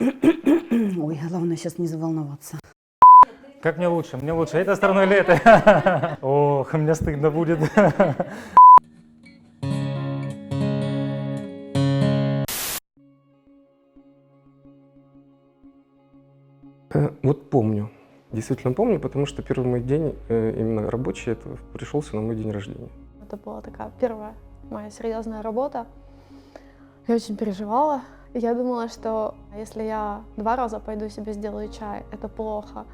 Ой, главное сейчас не заволноваться. Как мне лучше? Мне лучше этой стороной или этой? Ох, мне стыдно будет. Э, Вот помню. Действительно помню, потому что первый мой день, э, именно рабочий, это пришелся на мой день рождения. Это была такая первая моя серьезная работа. Я очень переживала. Я думала, что если я два раза пойду себе сделаю чай, это плохо.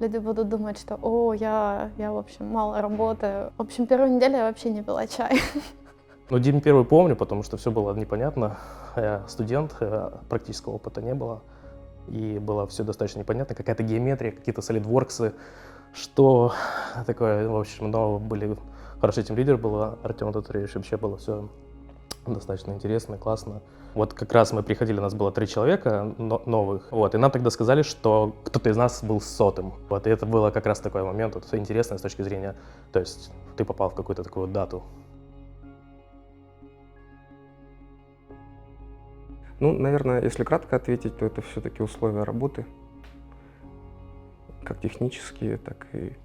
Люди будут думать, что «О, я, я в общем, мало работаю». В общем, первую неделю я вообще не пила чай. Ну, день первый помню, потому что все было непонятно. Я студент, э, практического опыта не было. И было все достаточно непонятно. Какая-то геометрия, какие-то солидворксы. Что такое, в общем, но были... Хороший тем лидер был, Артем Татаревич. Вообще было все достаточно интересно, классно. Вот как раз мы приходили, у нас было три человека но- новых, вот, и нам тогда сказали, что кто-то из нас был сотым. Вот, и это было как раз такой момент, вот, интересный с точки зрения, то есть ты попал в какую-то такую дату. Ну, наверное, если кратко ответить, то это все-таки условия работы, как технические, так и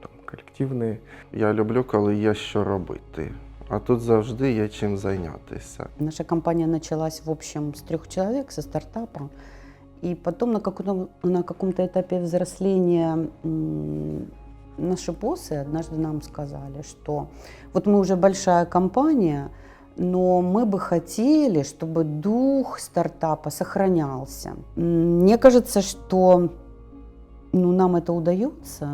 там, коллективные. Я люблю, коли є що робити. А тут завжди є чим зайнятися. Наша компания началась, в общем, с трех человек, со стартапа. И потом на каком-то, на каком-то этапе взросления наши боссы однажды нам сказали, что вот мы уже большая компания, но мы бы хотели, чтобы дух стартапа сохранялся. Мне кажется, что ну, нам это удается,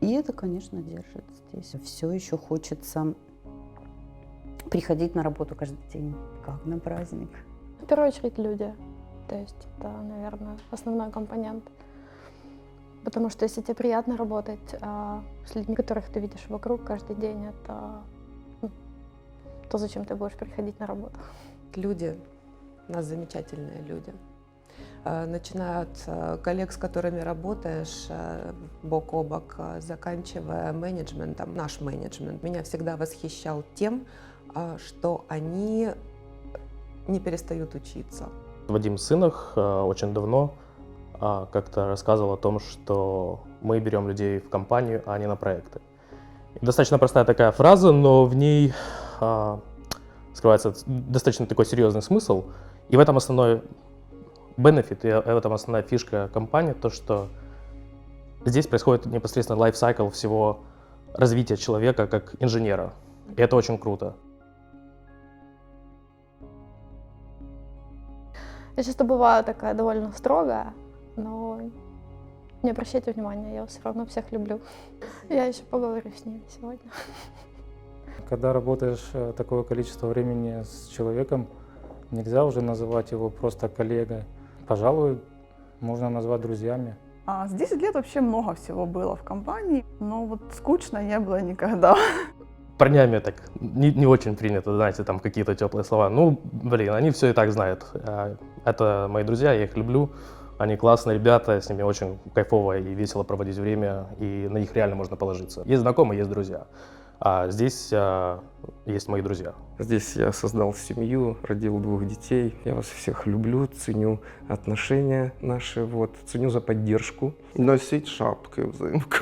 и это, конечно, держит здесь. Все еще хочется приходить на работу каждый день, как на праздник. В первую очередь люди. То есть это, наверное, основной компонент. Потому что если тебе приятно работать а, с людьми, которых ты видишь вокруг каждый день, это то, зачем ты будешь приходить на работу. Люди, у нас замечательные люди. Э, Начиная от э, коллег, с которыми работаешь э, бок о бок, заканчивая менеджментом, наш менеджмент, меня всегда восхищал тем, что они не перестают учиться. Вадим Сынах очень давно как-то рассказывал о том, что мы берем людей в компанию, а не на проекты. Достаточно простая такая фраза, но в ней а, скрывается достаточно такой серьезный смысл. И в этом основной бенефит, и в этом основная фишка компании, то, что здесь происходит непосредственно лайфсайкл всего развития человека как инженера. И это очень круто. Я часто бываю такая довольно строгая, но не обращайте внимания, я все равно всех люблю. Я еще поговорю с ними сегодня. Когда работаешь э, такое количество времени с человеком, нельзя уже называть его просто коллегой. Пожалуй, можно назвать друзьями. А с 10 лет вообще много всего было в компании, но вот скучно не было никогда. парнями так не, не очень принято, знаете, там какие-то теплые слова. Ну, блин, они все и так знают. А, Это мои друзья, я их люблю. Они классные ребята, с ними очень кайфово и весело проводить время, и на них реально можно положиться. Есть знакомые, есть друзья. А здесь а, есть мои друзья. Здесь я создал семью, родил двух детей. Я вас всех люблю, ценю отношения наши, вот, ценю за поддержку. Носіть шапки взимку.